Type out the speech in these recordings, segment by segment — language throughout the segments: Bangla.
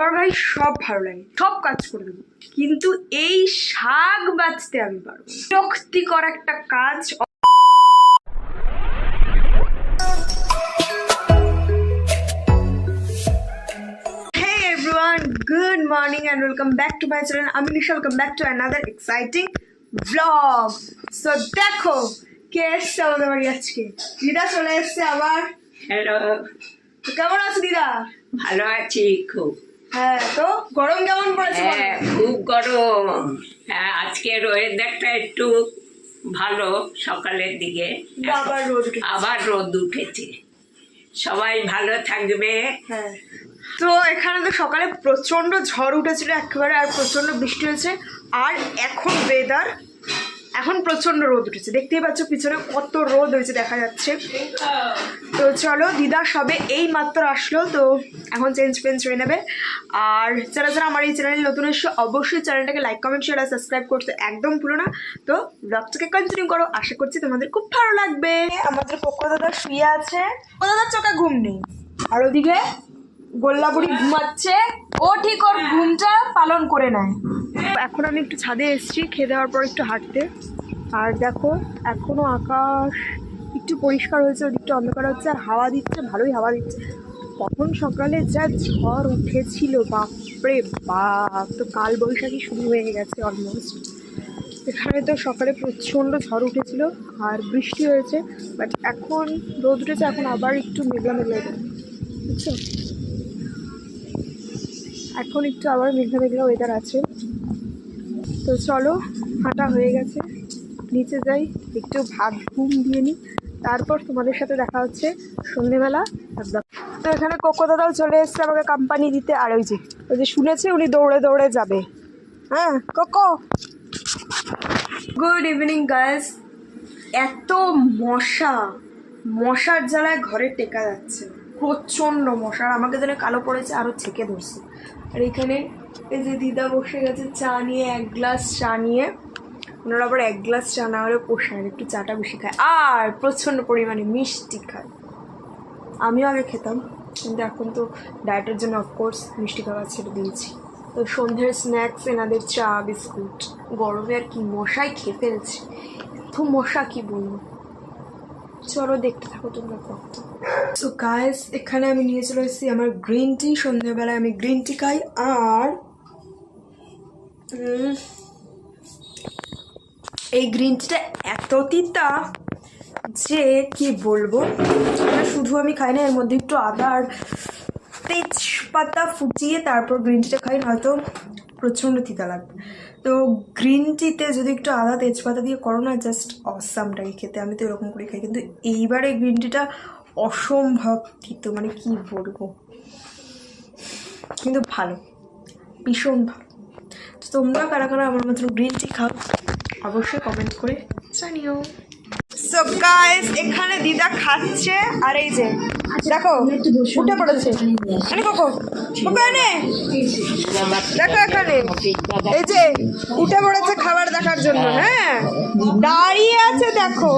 আমার ভাই সব ভালো লাগে সব কাজ করে দেবো কিন্তু এই শাক বাঁচতে আমি পারব না। বিরক্তিকর একটা কাজ Hey everyone, good morning and welcome back to my channel. আমি Nisha welcome back to another exciting vlog. So দেখো কে এসছে আমাদের বাড়ি আজকে দিদা চলে এসছে আবার হ্যালো কেমন আছো দিদা ভালো আছি খুব হ্যাঁ তো গরম কেমন পড়েছে হ্যাঁ খুব গরম। হ্যাঁ আজকের ওয়েদারটা একটু ভালো সকালের দিকে। আবার রোদ আবার রোদ উঠেছে। সবাই ভালো থাকবে। হ্যাঁ তো এখানে তো সকালে প্রচণ্ড ঝড় উঠেছিল একেবারে আর প্রচণ্ড বৃষ্টি হয়েছে। আর এখন ওয়েদার এখন প্রচণ্ড রোদ উঠেছে। দেখতেই পাচ্ছ পিছনে কত রোদ হয়েছে, দেখা যাচ্ছে। তো চলো দিদা সবে এই মাত্র আসলো, তো এখন চেঞ্জ ফেঞ্জ হয়ে নেবে। আর যারা যারা আমার এই চ্যানেলে নতুন এসে অবশ্যই চ্যানেলটাকে লাইক কমেন্ট শেয়ার আর সাবস্ক্রাইব করতে একদম ভুলো না। তো ব্লগটাকে কন্টিনিউ করো, আশা করছি তোমাদের খুব ভালো লাগবে। আমাদের পক্ষ দাদা শুয়ে আছে। ও দাদার চোখে ঘুম নেই। আর ওদিকে গোল্লাপুরি ঘুমাচ্ছে। ও ঠিক ওর ঘুমটা পালন করে নেয়। এখন আমি একটু ছাদে এসেছি, খেয়ে দেওয়ার পর একটু হাঁটতে। আর দেখো এখনও আকাশ একটু পরিষ্কার হয়েছে, ওদিকটা অন্ধকার হচ্ছে, আর হাওয়া দিচ্ছে, ভালোই হাওয়া দিচ্ছে। তখন সকালে যা ঝড় উঠেছিল, বাপরে বাপ! তো কাল বৈশাখী শুরু হয়ে গেছে অলমোস্ট এখানে তো সকালে প্রচণ্ড ঝড় উঠেছিল, আর বৃষ্টি হয়েছে বাট এখন রোদ উঠেছে, এখন আবার একটু মেঘলা মেঘলা বুঝছ? এখন একটু আবার মেঘলা মেঘলা ওয়েদার আছে। তো চলো, হাঁটা হয়ে গেছে। নিচে যাই, একটু ভাত ঘুম দিয়ে নিই। তারপর তোমাদের সাথে দেখা হচ্ছে সন্ধেবেলা। একদম তো এখানে কোকো দাদাও চলে এসছে আমাকে কোম্পানি দিতে। আর ওই যে ওই যে শুনেছে উনি দৌড়ে দৌড়ে যাবে। হ্যাঁ কোকো! গুড ইভিনিং গার্লস এত মশা। মশার জ্বালায় ঘরে টেকা যাচ্ছে। প্রচণ্ড মশা। আর আমাকে যেন কালো পড়েছে আরও ছেকে ধরছে। আর এখানে এই যে দিদা বসে গেছে, চা নিয়ে, এক গ্লাস চা নিয়ে। ওনারা আবার এক গ্লাস চা না হলে পোষায় একটু চাটা বেশি খায়। আর প্রচণ্ড পরিমাণে মিষ্টি খায়। আমিও আগে খেতাম, কিন্তু এখন তো ডায়েটের জন্য অফকোর্স মিষ্টি খাবার ছেড়ে দিয়েছি। তো সন্ধ্যের স্ন্যাক্স এনাদের চা, বিস্কুট, গরমে আর কি মশাই খেয়ে ফেলছে। এত মশা কি বলব? চলো দেখতে থাকো, তোমরা কত সো গাইস এখানে আমি নিয়ে চলে এসেছি আমার গ্রিন টি সন্ধ্যেবেলায় আমি গ্রিন টি খাই আর এই গ্রিন টিটা এত তিতা যে কি বলব? শুধু আমি খাই না, এর মধ্যে একটু আদা আর তেজপাতা ফুটিয়ে তারপর গ্রিন টিটা খাই, নয়তো প্রচণ্ড তিতা লাগবে। তো গ্রিন টিতে যদি একটু আদা, তেজপাতা দিয়ে করো না জাস্ট অসামটাই খেতে। আমি তো এরকম করে খাই, কিন্তু এইবারে গ্রিন টিটা অসম্ভব তিতো মানে কি বলব? কিন্তু ভালো, ভীষণ ভালো। তো তোমরা কারা কারা আমার মতন গ্রিন টি খাও, অবশ্যই কমেন্ট করে জানিও। সো গাইস এখানে দিদা খাচ্ছে, আর এই যে, দেখো, উঠে পড়েছে। আরে কোকো কোকো এনে। দেখো এখানে, এই যে, উঠে পড়েছে খাবার দেখার জন্য হ্যাঁ? দাঁড়িয়ে আছে, দেখো।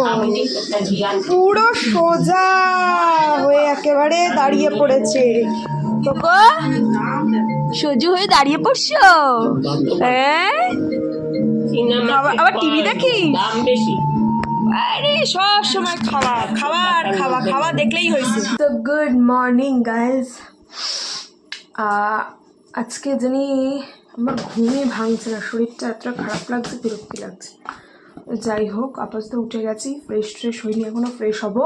পুরো সোজা হয়ে একেবারে দাঁড়িয়ে পড়েছে। কোকো সোজু হয়ে দাঁড়িয়ে পড়ছো? হ্যাঁ? আবার টিভি দেখি? দাম বেশি আরে, সব সময় খাওয়া খাবার খাওয়া খাওয়া দেখলেই হয়েছে। তো গুড মর্নিং গাইজ আজকে জানি আমার ঘুমই ভাঙছে না, শরীরটা এতটা খারাপ লাগছে, বিরক্তি লাগছে। যাই হোক, আপাতত উঠে গেছি ফ্রেশ ট্রেশ হয়নি এখনও ফ্রেশ হব।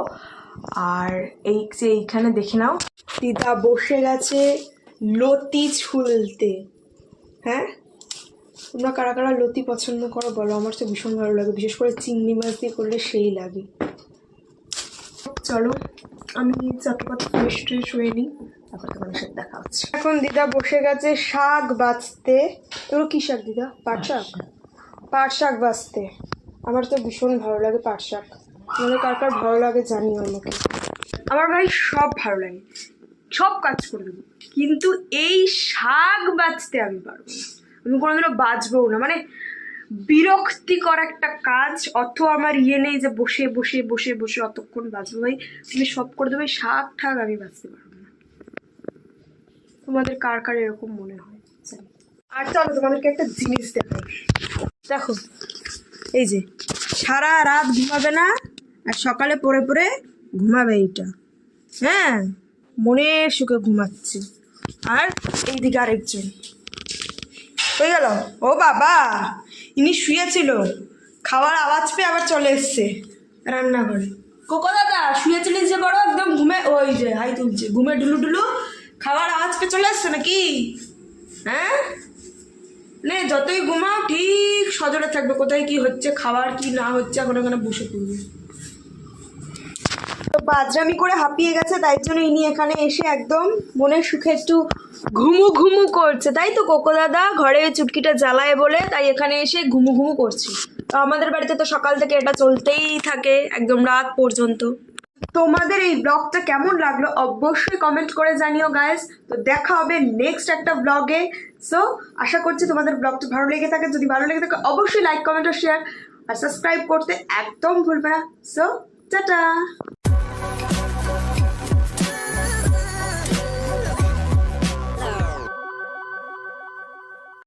আর এই যে এইখানে দেখে নাও, দিদা বসে গেছে লতি ছুলতে। হ্যাঁ? তোমরা কারা কারা লতি পছন্দ করো বলো আমার তো ভীষণ ভালো লাগে বিশেষ করে চিংড়ি মাছ দিয়ে করলে সেই লাগে। চলো আমি চটপট ফ্রেশ ট্রেশ হয়ে নিই তারপর তোমাদের সাথে দেখা হচ্ছে। এখন দিদা বসে গেছে শাক বাছতে। এগুলো কী শাক দিদা? পাট শাক? পাট শাক। বাছতে। আমার তো ভীষণ ভালো লাগে পাট শাক। মানে কার কার ভালো লাগে জানি আমাকে। আমার ভাই সব ভালো লাগে। সব কাজ করে দেবো কিন্তু এই শাক বাঁচতে আমি পারব না। আমি কোনোদিনও বাঁচবো না। মানে বিরক্তিকর একটা কাজ অত আমার ইয়ে নেই যে বসে বসে বসে বসে অতক্ষণ বাঁচবো। ভাই, তুমি সব করে দেবে শাক ঠাক আমি বাঁচতে পারব না। তোমাদের কার কার এরকম মনে হয়? আর চলো, তোমাদেরকে একটা জিনিস দেখাই। দেখো, এই যে, সারা রাত ঘুমাবে না, আর সকালে পরে পরে ঘুমাবে এইটা। হ্যাঁ মনের সুখে ঘুমাচ্ছে। আর এইদিকে আরেকজন। হয়ে গেল। ও বাবা, ইনি শুয়েছিল। খাওয়ার আওয়াজ পেয়ে আবার চলে এসছে রান্নাঘরে। কোকো দাদা শুয়েছিলিস যে বড়? একদম ঘুমে ওই যে, হাই তুলছে। ঘুমে ডুলু ডুলু, খাওয়ার আওয়াজ পেয়ে চলে এসছে নাকি? হ্যাঁ? নে, যতই ঘুমাও, ঠিক সজরে থাকবে। কোথায় কি হচ্ছে খাবার কি না হচ্ছে, এখন ওখানে বসে পড়বে। বাজরামি করে হাঁপিয়ে গেছে, তাই জন্য ইনি এখানে এসে একদম মনের সুখে একটু ঘুমু ঘুমু করছে। তাই তো কোকো দাদা ঘরে চুটকিটা জ্বালায় বলে তাই এখানে এসে ঘুমু ঘুমু করছে। তো আমাদের বাড়িতে তো সকাল থেকে এটা চলতেই থাকে, একদম রাত পর্যন্ত। তোমাদের এই ব্লগটা কেমন লাগল অবশ্যই কমেন্ট করে জানিও গায়েস তো দেখা হবে নেক্সট একটা ব্লগে সো আশা করছি তোমাদের ব্লগটা ভালো লেগে থাকে। যদি ভালো লেগে থাকে, অবশ্যই লাইক কমেন্ট আর শেয়ার আর সাবস্ক্রাইব করতে একদম ভুলবে না। So tata!